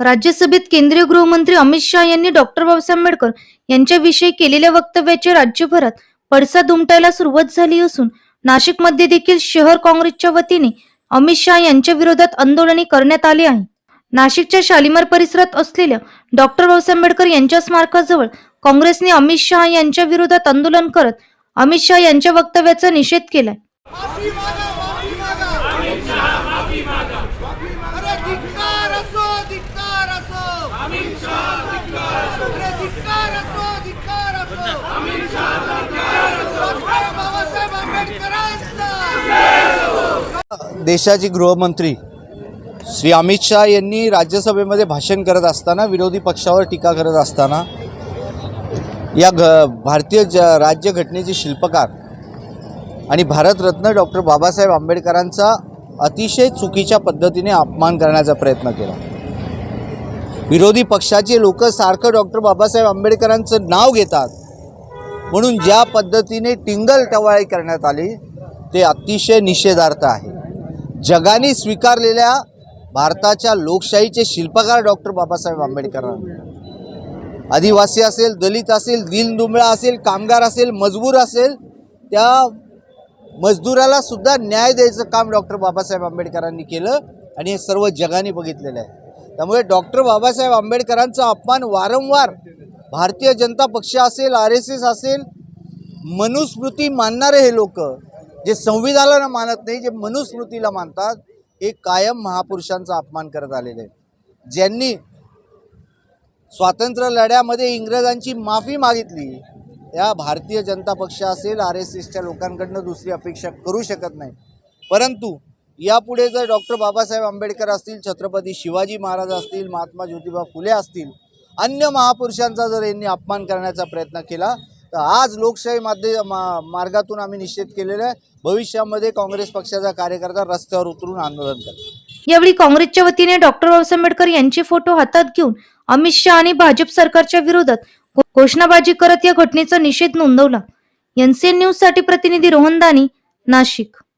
राज्यसभेत केंद्रीय गृहमंत्री अमित शहा यांनी डॉक्टर बाबासाहेब आंबेडकर यांच्याविषयी केलेल्या वक्तव्याचे राज्यभरात पडसाद उमटायला सुरुवात झाली असून नाशिकमध्ये देखील शहर काँग्रेसच्या वतीने अमित शहा यांच्या विरोधात आंदोलने करण्यात आली आहे. नाशिकच्या शालिमार परिसरात असलेल्या डॉक्टर बाबासाहेब आंबेडकर यांच्या स्मारकाजवळ काँग्रेसने अमित शहा यांच्या विरोधात आंदोलन करत अमित शहा यांच्या वक्तव्याचा निषेध केलाय माफी मागा माफी मागा अमित शहा माफी मागा अरे धिक्कार असो धिक्कार असो अमित शहा धिक्कार असो अरे धिक्कार असो धिक्कार असो बाबासाहेब आंबेडकरांचा देशाचे गृहमंत्री श्री अमित शहा यांनी राज्यसभेमध्ये भाषण करत असताना विरोधी पक्षावर टीका करत असताना या घ भारतीय ज राज्यघटनेचे शिल्पकार आणि भारतरत्न डॉक्टर बाबासाहेब आंबेडकरांचा अतिशय चुकीच्या पद्धतीने अपमान करण्याचा प्रयत्न केला. विरोधी पक्षाचे लोक सारखं डॉक्टर बाबासाहेब आंबेडकरांचं नाव घेतात. म्हणून ज्या पद्धतीने टिंगल टवाळी करण्यात आली ते अतिशय निषेधार्थ आहे. जगाने स्वीकारलेल्या भारताच्या लोकशाहीचे शिल्पकार डॉक्टर बाबासाहेब आंबेडकरांना. आदिवासी असेल दलित असेल दिनदुबळा असेल कामगार असेल मजबूर असेल त्या मजदुराला सुद्धा न्याय द्यायचं काम डॉक्टर बाबासाहेब आंबेडकरांनी केलं आणि हे सर्व जगाने बघितलेलं आहे. त्यामुळे डॉक्टर बाबासाहेब आंबेडकरांचा अपमान वारंवार भारतीय जनता पक्ष असेल आर एस एस असेल मनुस्मृती मानणारे हे लोक जे संविधानाला मानत नाही जे मनुस्मृतीला मानतात हे कायम महापुरुषांचा अपमान करत आलेले आहेत. ज्यांनी स्वातंत्र्य लढ्यामध्ये इंग्रजांची माफी मागितली या भारतीय जनता पक्ष असेल आर एस एसच्या लोकांकडनं दुसरी अपेक्षा करू शकत नाही. परंतु यापुढे जर डॉक्टर बाबासाहेब आंबेडकर असतील छत्रपती शिवाजी महाराज असतील महात्मा ज्योतिबा फुले असतील अन्य महापुरुषांचा जर यांनी अपमान करण्याचा प्रयत्न केला तर आज लोकशाही माध्य मा मार्गातून आम्ही निषेध केलेला आहे. भविष्यामध्ये काँग्रेस पक्षाचा कार्यकर्ता रस्त्यावर उतरून आंदोलन करेल. यावेळी काँग्रेसच्या वतीने डॉक्टर बाबासाहेब आंबेडकर यांचे फोटो हातात घेऊन अमित शहा आणि भाजप सरकारच्या विरोधात घोषणाबाजी करत या घटनेचा निषेध नोंदवला. एनसीएन न्यूजसाठी प्रतिनिधी रोहन दानी नाशिक.